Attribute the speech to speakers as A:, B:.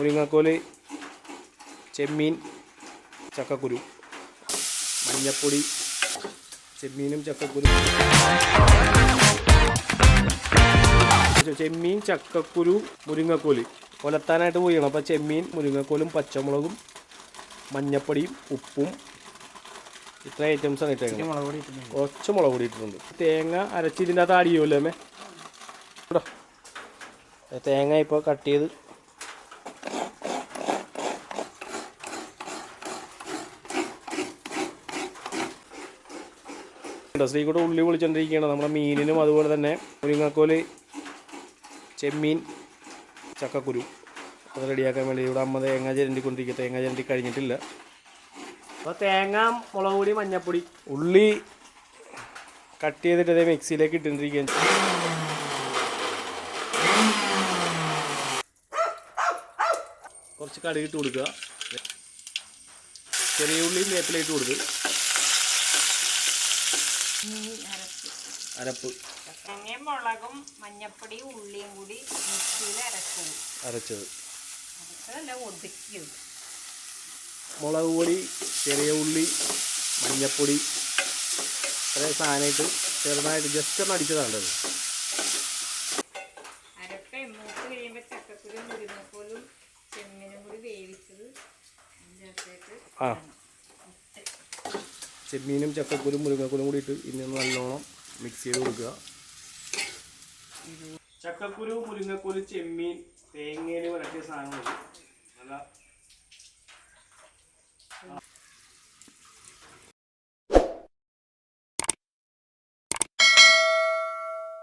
A: മുരിങ്ങക്കോൽ ചെമ്മീൻ ചക്കക്കുരു മഞ്ഞപ്പൊടി ചെമ്മീനും ചക്കക്കുരു. ചെമ്മീൻ ചക്കക്കുരു മുരിങ്ങക്കോൽ. കൊലത്താനായിട്ട് പോയിക്കണം അപ്പോൾ ചെമ്മീൻ മുരിങ്ങക്കോലും പച്ചമുളകും മഞ്ഞപ്പൊടിയും ഉപ്പും ഇത്ര ഐറ്റംസാണ് ഇട്ടേക്കുന്നത് കുറച്ച് മുളക് പൊടി ഇട്ടിട്ടുണ്ട്. തേങ്ങ അരച്ചിതിന്റെ അകത്ത് അമ്മേ? തേങ്ങ ഇപ്പോൾ കട്ട് ചെയ്ത് ശ്രീകൂടെ ഉള്ളി പൊളിച്ചോണ്ടിരിക്കുകയാണ് നമ്മുടെ മീനിനും അതുപോലെ തന്നെ മുരിങ്ങക്കോൽ ചെമ്മീൻ ചക്കക്കുരു അത് റെഡിയാക്കാൻ വേണ്ടി ഇവിടെ അമ്മ തേങ്ങ ചിരണ്ടിക്കൊണ്ടിരിക്കുക തേങ്ങ ചിരണ്ടി കഴിഞ്ഞിട്ടില്ല. അപ്പോൾ തേങ്ങ മുളക് പൊടി മഞ്ഞപ്പൊടി. ഉള്ളി കട്ട് ചെയ്തിട്ട് അതേ മിക്സിയിലേക്ക് ഇട്ടിട്ടിരിക്കുകയാണ് കുറച്ച് കടുകിട്ട് കൊടുക്കുക. ചെറിയ ഉള്ളിയും വേപ്പിലിട്ട് കൊടുത്ത് അരപ്പ്.
B: തേങ്ങയും മുളകും മഞ്ഞപ്പൊടിയും ഉള്ളിയും കൂടി മിക്സിയിൽ അരച്ചത്
A: അരച്ചത്.
B: അരച്ചതല്ല ഒതുക്കിയത്.
A: മുളക് പൊടി ചെറിയ ഉള്ളി മഞ്ഞപ്പൊടി ഇത്രയും സാധനമായിട്ട് ചെറുതായിട്ട് ജസ്റ്റ് ഒന്ന് അടിച്ചതാണ്ടത്
B: അരപ്പേ മൂത്ത് കഴിയുമ്പോൾ ചക്കക്കുരു മുരിങ്ങക്കോലും ചെമ്മീനും കൂടി വേവിച്ചത്
A: ആ. ചെമ്മീനും ചക്കക്കുരും കൂടി കൂടിയിട്ട് ഇനി നല്ലോണം മിക്സ് ചെയ്ത് കൊടുക്കുക. ചക്കക്കുരു മുരിങ്ങക്കുരു ചെമ്മീൻ തേങ്ങയിൽ വരട്ടിയ സാധനങ്ങൾ നല്ല